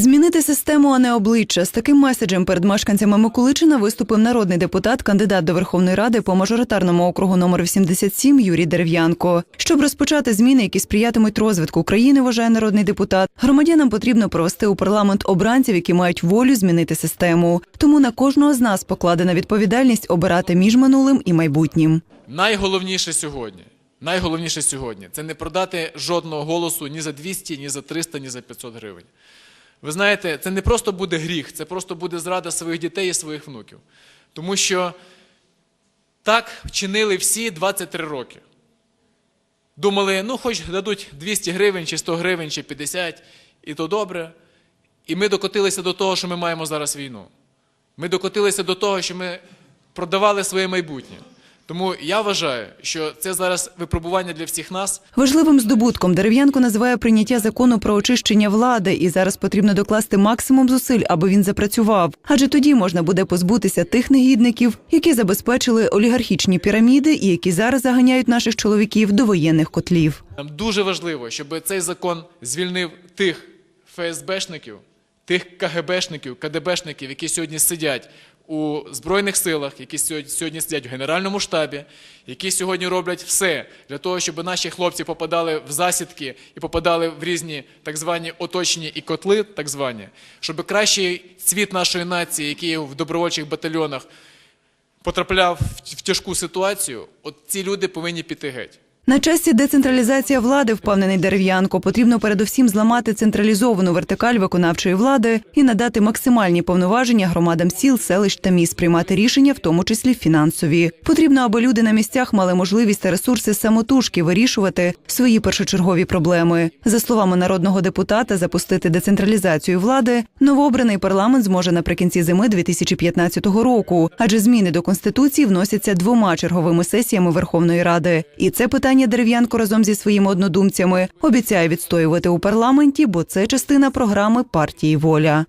Змінити систему, а не обличчя. З таким меседжем перед мешканцями Миколичина виступив народний депутат, кандидат до Верховної Ради по мажоритарному округу номер 87 Юрій Дерев'янко. Щоб розпочати зміни, які сприятимуть розвитку України, вважає народний депутат, громадянам потрібно провести у парламент обранців, які мають волю змінити систему. Тому на кожного з нас покладена відповідальність обирати між минулим і майбутнім. Найголовніше сьогодні, найголовніше сьогодні це не продати жодного голосу ні за 200, ні за 300, ні за 500 гривень. Ви знаєте, це не просто буде гріх, це просто буде зрада своїх дітей і своїх внуків. Тому що так вчинили всі 23 роки. Думали, ну хоч дадуть 200 гривень, чи 100 гривень, чи 50, і то добре. І ми докотилися до того, що ми маємо зараз війну. Ми докотилися до того, що ми продавали своє майбутнє. Тому я вважаю, що це зараз випробування для всіх нас. Важливим здобутком Дерев'янко називає прийняття закону про очищення влади, і зараз потрібно докласти максимум зусиль, аби він запрацював. Адже тоді можна буде позбутися тих негідників, які забезпечили олігархічні піраміди і які зараз заганяють наших чоловіків до воєнних котлів. Нам дуже важливо, щоб цей закон звільнив тих ФСБшників, тих КГБшників, КДБшників, які сьогодні сидять у Збройних силах, які сьогодні- сидять в Генеральному штабі, які сьогодні роблять все для того, щоб наші хлопці попадали в засідки і попадали в різні так звані оточені і котли, так звані, щоб кращий цвіт нашої нації, який в добровольчих батальйонах, потрапляв в тяжку ситуацію, от ці люди повинні піти геть. На часі децентралізація влади, впевнений Дерев'янко, потрібно передусім зламати централізовану вертикаль виконавчої влади і надати максимальні повноваження громадам сіл, селищ та міст приймати рішення, в тому числі фінансові. Потрібно, аби люди на місцях мали можливість та ресурси самотужки вирішувати свої першочергові проблеми. За словами народного депутата, запустити децентралізацію влади новообраний парламент зможе наприкінці зими 2015 року, адже зміни до конституції вносяться двома черговими сесіями Верховної Ради. І це питання Дерев'янко разом зі своїми однодумцями обіцяє відстоювати у парламенті, бо це частина програми партії Воля.